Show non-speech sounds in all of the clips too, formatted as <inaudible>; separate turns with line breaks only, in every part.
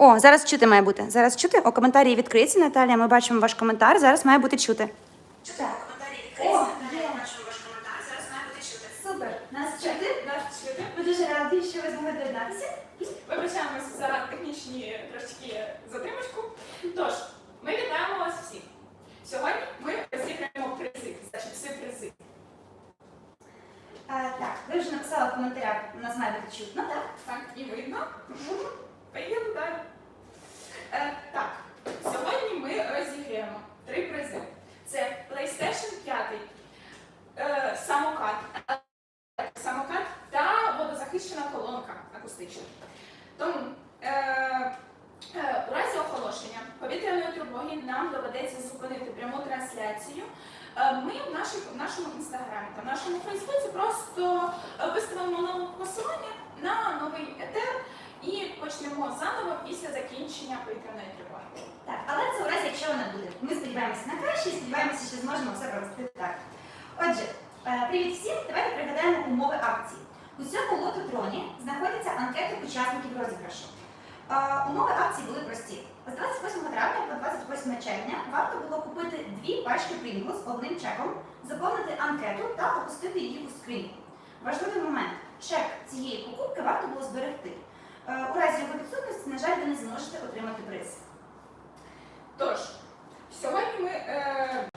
О, зараз чути має бути. Зараз чути. О, коментарі відкриються, Наталія. Ми бачимо ваш коментар. Зараз має бути чути. Чути. Коментарі відкриються, Наталія. Ми бачимо ваш коментар. Зараз має бути чути. Супер. Нас чути?
Нас чути.
Ми дуже раді, що ви змогли доєднатися.
Вибачаємося за технічні трошки затримочку. Тож, ми вітаємо вас всіх. Сьогодні ми розіграємо призи, значить всі призи.
А, так, ви вже написали в коментарях, у нас має бути чутно, так?
Так, і видно. Поїдемо далі. Е, так, сьогодні ми розіграємо три призи. Це PlayStation 5, е, самокат, е, самокат та водозахищена колонка акустична. Тому е, е, у разі оголошення повітряної тривоги нам доведеться зупинити пряму трансляцію. Е, Ми в, наших, в нашому інстаграмі та в нашому фейсбуці просто е, виставимо нове посилання новий етер і почнемо заново після закінчення повітряної тривоги.
Так, але це у разі, якщо вона буде. Ми сподіваємося на краще і сподіваємося, що зможемо все провести так. Отже, е, привіт всім! Давайте пригадаємо умови акції. У цьому лототроні знаходяться анкети учасників розіграшу. Е, Умови акції були прості. З 28 травня по 28 червня варто було купити дві пачки Pringles одним чеком, заповнити анкету та опустити її у скриньку. Важливий момент. Чек цієї покупки варто зберегти. Е, У разі його відсутності, на жаль, ви не зможете отримати приз.
Тож, сьогодні ми. Е...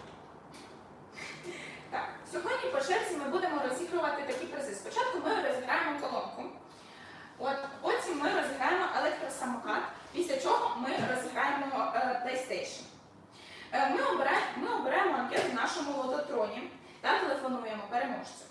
Так, сьогодні по черзі ми будемо розігрувати такі призи. Спочатку ми розіграємо колонку, от, потім ми розіграємо електросамокат, після чого ми розіграємо е, PlayStation. Е, ми, обираємо, ми обираємо анкету в нашому лототроні та телефонуємо переможцю.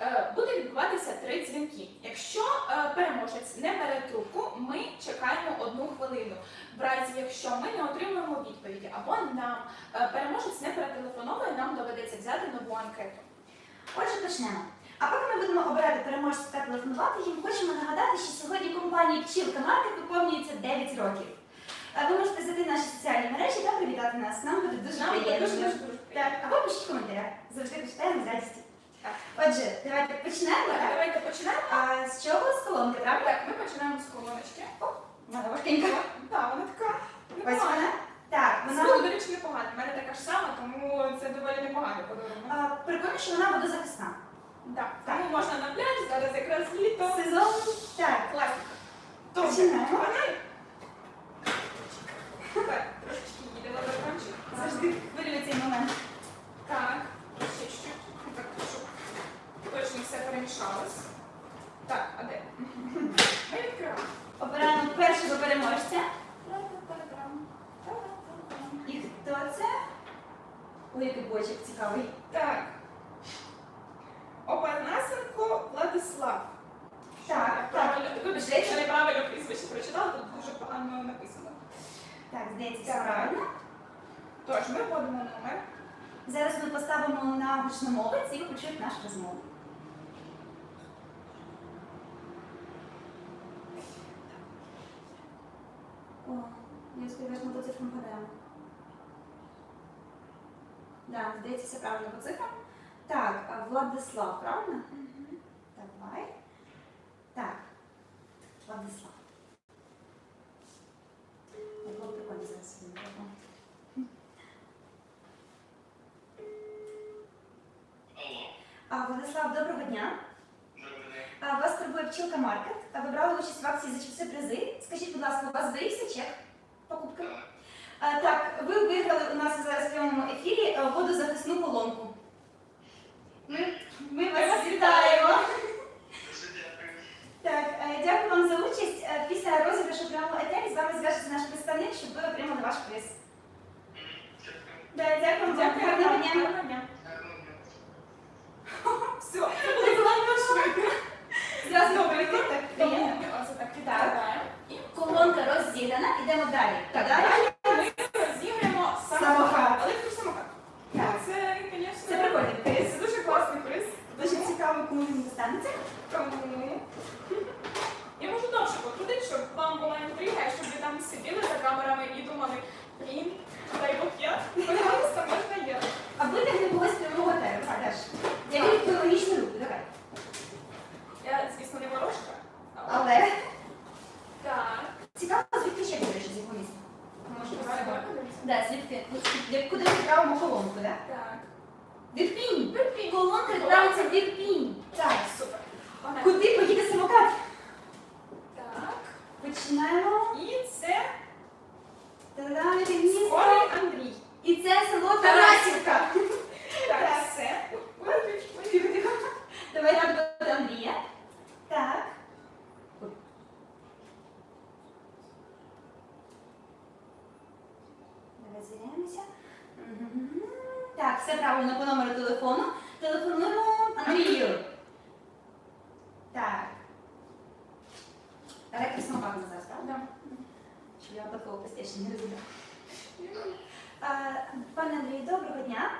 Е, Буде відбуватися три дзвінки. Якщо е, переможець не бере трубку, ми чекаємо одну хвилину. В разі, якщо ми не отримуємо відповіді або нам е, переможець не перетелефоновує, нам доведеться взяти нову анкету.
Отже, почнемо. А поки ми будемо обирати переможців та телефонувати їм, хочемо нагадати, що сьогодні компанії Пчілка Маркет виповнюється 9 років. Ви можете зайти в наші соціальні мережі та привітати нас. Нам буде дуже приємно.
дуже дуже дуже
Так, або пишіть в коментарях. Завжди почитаємо з радістю.
Так.
Отже, давайте почнемо.
Так? Давайте почнемо.
А з чого? З колонки, правда?
Так, ми починаємо з колоночки.
Вона важкенька.
Так, вона така.
Ось
непогана.
вона. Так, вона
виду, до речі, непогана. У мене така ж сама, тому це доволі непогано подарунок.
а, прикольно, що вона водозахисна.
Так, тому можна на пляж, зараз якраз літо.
Сезон. Так,
Класно.
Починаємо.
Так, трошечки їде водокончик.
завжди хвилює цей момент.
Так, ще чуть-чуть. Так, щоб точно все перемішалось. Так, а де? Ми відкриваємо.
Обираємо першого переможця.
Та-та-та-дам. Та-та-та-дам.
І хто це? Ой, який бочок цікавий.
Так. Опанасенко Владислав.
Так,
Я
так.
правильно. Вибачте, якщо неправильно прізвище прочитала, тут дуже погано написано.
Так, здається, все
Так.
правильно.
Тож, ми вводимо номер.
Зараз ми поставимо на гучномовець і почують нашу розмову. О, я сподіваюся, ми по цифрам гадаємо. Так, здається, все правильно по цифрам. Так, Владислав, правильно? Давай. Так. Владислав. Я було прикольно зараз. А, Владислав, доброго дня. А, вас турбує пчілка Маркет. А ви брали участь в акції за чіпси призи. Скажіть, будь ласка, у вас зберігся чек покупки? А, так, ви виграли у нас зараз в прямому ефірі е, водозахисну колонку. Ми, ми вас вітаємо. Так, е, дякую вам за участь. Е, Після розіграшу прямому етері з вами зв'яжеться наш представник, щоб ви отримали ваш приз. Да, дякую вам.
Дякую.
Гарного дня.
Гарного дня. Все.
Це була швидко. Зразу
Добре,
добре, так, приємно.
так
Колонка розділена, йдемо далі.
Так,
Далі. Самокат.
самокат.
Так.
Це, звісно,
Це прикольний приз.
Це дуже класний приз.
Дуже цікаво, кому він достанеться.
Тому я можу довше покрутити, щоб вам була інтрига, і щоб ви там сиділи за камерами і думали, блін, дай Бог я. <laughs> Пожалуйста, можна я.
А витягни когось прямого етеру, Даш. Я вірю в твою логічну руку, давай.
Я, звісно, не ворожка. але-
Але
Так.
цікаво, звідки ще
Давай,
цього.
давай подивимося.
Да, слідки. Як куди відправимо колонку, да?
Так.
В Ірпінь.
Ірпінь.
Колонка відправиться в Ірпінь. Так.
Супер. Погнали.
Куди поїде самокат?
Так.
Починаємо.
І це
Та-дам.
Скорий Андрій.
І це село
Тарасівка.
Тарасівка.
Так, все. Ой,
Тихо, тихо. Давай рад до Андрія. Так. Давай звіряємося. Мгм. Так, все правильно по номеру телефону. Телефонуємо Андрію. Так. Електросамокат на зараз, правда?
Да.
Щоб я випадково PlayStation не розуміла. Пане Андрію, доброго дня.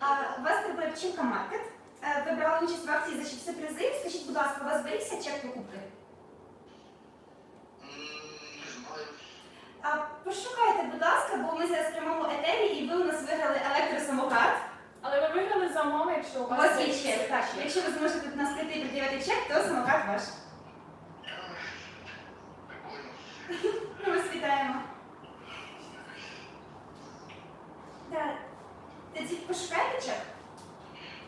А, Вас турбує Пчілка Маркет. Е, Ви брали участь в акції за чіпси призи. Скажіть, будь ласка, у вас зберігся чек покупки?
Не знаю.
Пошукайте, будь ласка, бо ми зараз в прямому етері і ви у нас виграли електросамокат.
Але ви виграли за умови, якщо у вас,
вас є чек. Так, якщо ви зможете до нас прийти і пред'явити чек, то самокат ваш.
Ах, Прикольно.
Ми вас вітаємо. Так. Тоді пошукайте чек.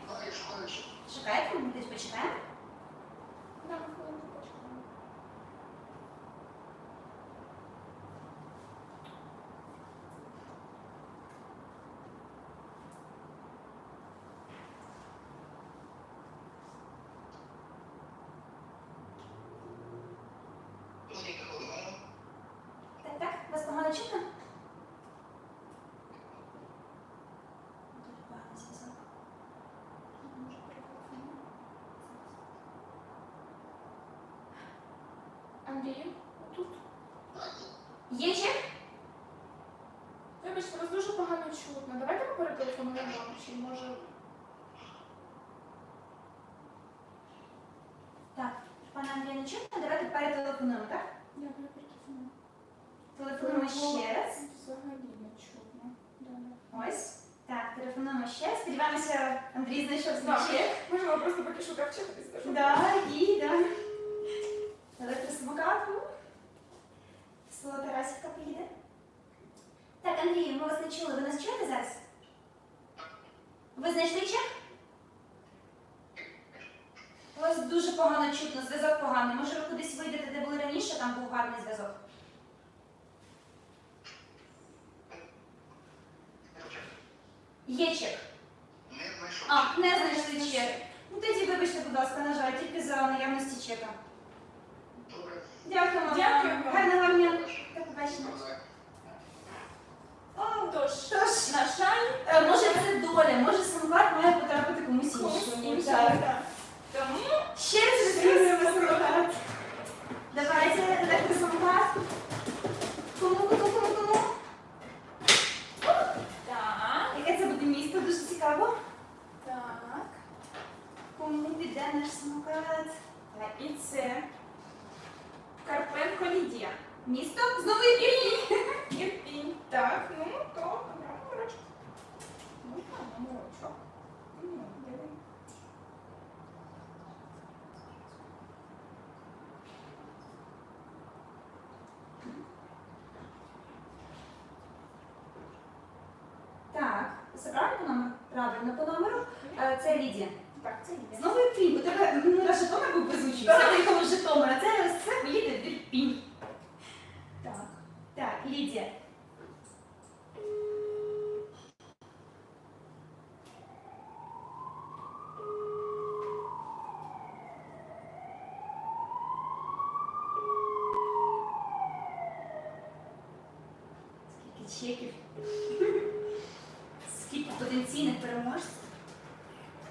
А, я шукаю. що-
Шукайте, ми тоді почекаємо.
Да, хвилинку почекаємо.
Ну, скільки хвилин?
Так, так, вас погано чутно? Дуже поганий зв'язок.
Може, перекладемо. Андрій, тут.
Є чек?
Вибачте, вас дуже погано чутно. Давайте ми перетелефонуємо вам, чи може.
Так, пане Андрія не чутно, давайте перетелефонуємо, так?
Я перетелефоную.
Телефонуємо ще раз.
Взагалі не чутно.
Ось. Так, телефонуємо ще раз. Сподіваємося, Андрій знайшов свій
Так.
чек.
Можливо, просто поки шукав чек, десь теж.
Да, і да. Електросамокат. ну. Село Тарасівка поїде. Так, Андрій, ми вас не чули. Ви нас чуєте зараз? Ви знайшли чек? У вас дуже погано чутно, зв'язок поганий. Може, ви кудись вийдете, де були раніше, там був гарний зв'язок. Є чек.
Не знайшов.
А, не знайшли чек. Ну тоді вибачте, будь ласка, на жаль, тільки за наявності чека. Дякуємо.
Дякуємо.
Гарного дня. До побачення.
Тож, на жаль,
е, може це доля, може самокат має потрапити комусь іншому. Так.
Тому
Ще раз самокат. Давайте електросамокат. Кому, кому, кому, кому?
так,
Яке це буде місто? Дуже цікаво.
так.
Кому піде наш самокат?
І це Карпенко Лідія.
Місто? Знову Ірпінь.
Ірпінь. Так, ну то обрав номерочок. Ну. Ну.
Так, це правильно по номеру? Правильно по номеру. Це Лідія.
Так, це Лідія.
Знову Ірпінь, у тебе ну, на Житомир був безучий. Все приїхало в Житомир, а це ось це поїде в Ірпінь. Так, Скільки чеків, скільки потенційних переможців.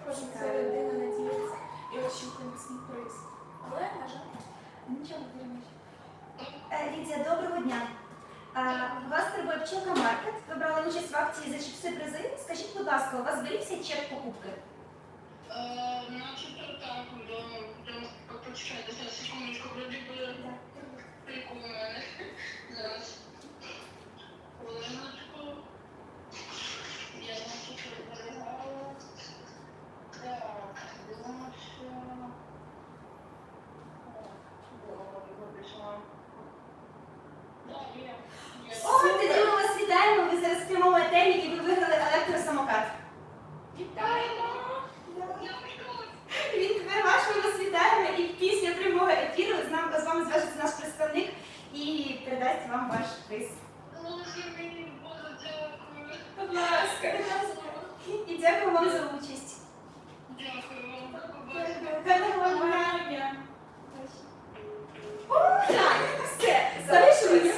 Кожен ця людина надіється і очікує свій приз. Але, на жаль,
Нічого переможе. Е, Лідія, доброго дня. Е, Вас турбує пчелка Маркет. Ви брали участь в акції за чіпси призи. Скажіть, будь ласка, у вас зберігся чек покупки?
Е, Начебто так, да. Почекайте, зараз секундочку, вроді би прикол у мене. Зараз. Хвилиночку. Я начебто зберігала. Так, дивимося. Так, добре, виписала. Так, є. Є.
О, тоді ми вас вітаємо. передасть вам ваш приз.
Боже мій, Боже, дякую.
Будь ласка.
І дякую вам за участь.
Дякую вам. До побачення.
Гарного вам дня.
Ваня.
О, так, все, залишилось.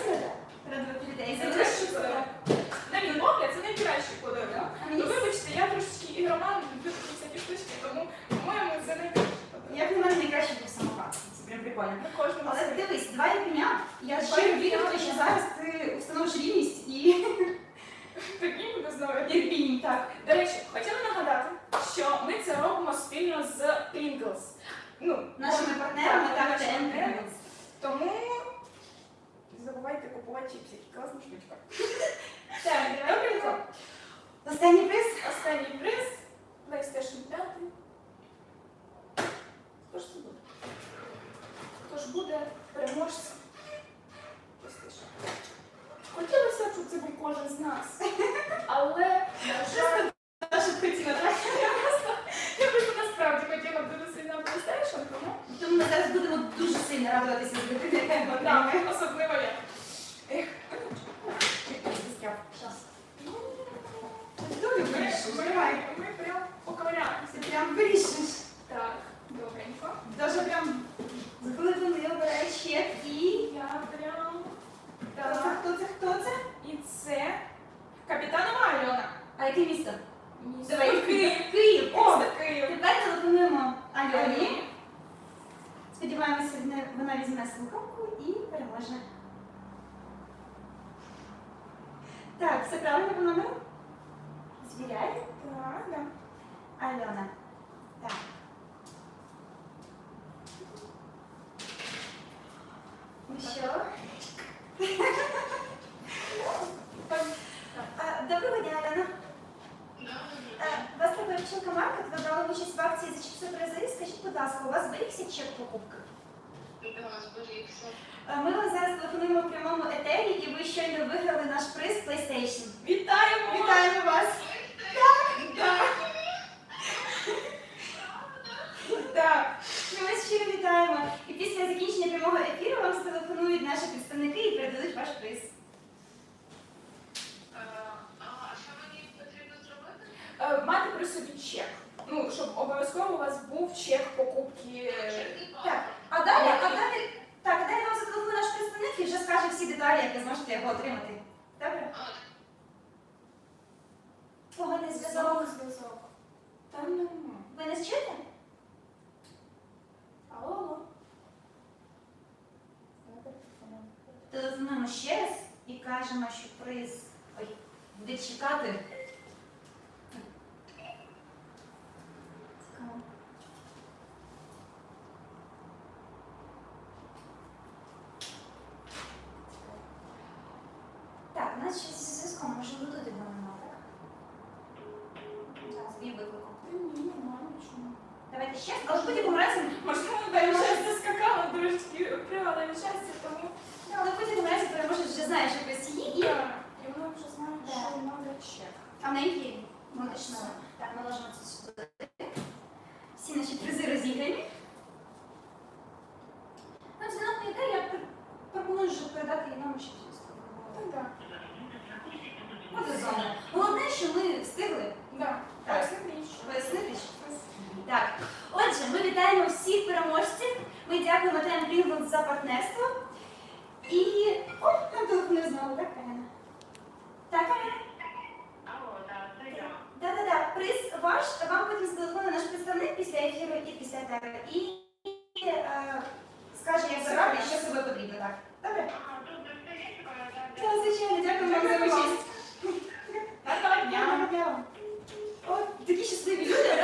Радувати людей. Залишилось.
На мій погляд, це найкращий подарунок.
А
Ну,
мені
вибачте, я трошечки ігроман, люблю такі всякі штучки, тому, по-моєму, це найкращий подарунок.
Як на мене найкраще був самокат. Це прям прикольно.
На кожному
Але
свій.
дивись, два рівня. Я
Два
щиро
рівня.
вірю, в те, що зараз ти встановиш рівність і
Такий буде знову.
терпінь. Так.
До речі, хотіла нагадати, що ми це робимо спільно з Pringles. Ну,
Нашими партнерами
так, нашими
та
партнерами. Тому не забувайте купувати чіпсики. Класна штучка. <laughs> Так, добренько.
Останній приз.
Останній приз PlayStation 5. Хто ж це буде? Хто ж буде переможцем? PlayStation Хотілося б, щоб це був кожен з нас. <laughs> Але, на жаль,
Наша хотіла так.
я просто, я просто насправді хотіла б дуже сильно PlayStation, тому
Тому ми зараз будемо дуже сильно радуватися з дитини, яка його
так,
отримає.
особливо я. Ех,
Щас.
ну,
Добре,
ми,
вирішиш,
ми,
давай.
ми прям поковыряємося.
Ти прям вирішиш.
Так, добренько.
Дуже прям з глибини обираєш чек і...
Я прям.
Хто це,
Так.
хто це, хто це?
І це капітанова Альона.
А яке місто? Давай, <laughs>
Київ.
Київ. О,
Київ.
тепер телефонуємо Альоні. Сподіваємося, вона візьме слухавку і переможе. Так, все правильно по номеру? Звіряй.
Так, да.
Альона. Так. Ну що? А, Доброго дня, Альона. Е, Вас тебе вчинка маркет, ви брали участь в акції за чіпси призи. Скажіть, будь ласка, вас?
Да, зберігся.
Е, Ми вам зараз телефонуємо в прямому етері, і ви щойно виграли наш приз PlayStation.
Вітаємо! вас!
Вітаємо вас!
Так. Так.
Ми вас щиро вітаємо. І після закінчення прямого ефіру вам зателефонують наші представники і передадуть ваш приз.
Е, А що мені потрібно зробити?
Е, Мати при собі чек. Ну, щоб обов'язково у вас був чек покупки.
Так, а далі, а далі, так, а далі вам зателефонує наш представник і вже скаже всі деталі, як ви зможете його отримати. Добре?
А,
Поганий зв'язок.
Зв'язок, зв'язок. Там нема.
Ви не чуєте?
Алло, алло.
Телефонуємо ще раз і кажемо, що приз ой, буде чекати. Так, у нас щось зі зв'язком, може ви його нема, так? Так, збій виклику.
Та ні, нормально, чому?
Давайте ще, але в будь-якому разі,
Можливо, я щастя скакала, трошки пригала від щастя, тому.
але в будь-якому разі переможець вже знає, що приз є, і
Так, і вона вже знає,
Да.
що треба чек.
А в неї є молодечна. Так, ми ложимо це сюди. Всі наші призи розіграні. Нам не йде, я пропоную вже передати їй номер, щоб зв'язку.
Так, так.
От зона. Головне, що ми встигли. Так.
Пояснити. що-
Так, отже, ми вітаємо всіх переможців. Ми дякуємо Тем Пінгл за партнерство. І. О, нам телефонує знову, так, Карина? Так, Карина?
Алло, да, це я.
Да-да-да, приз ваш, вам потім зателефонує наш представник після ефіру і після тебе. І, і е, скаже, як забрати, що себе потрібно, так? Добре?
Ага,
Так, звичайно, дякую вам за участь.
Гарного дня.
Гарного дня вам. О, такі щасливі люди,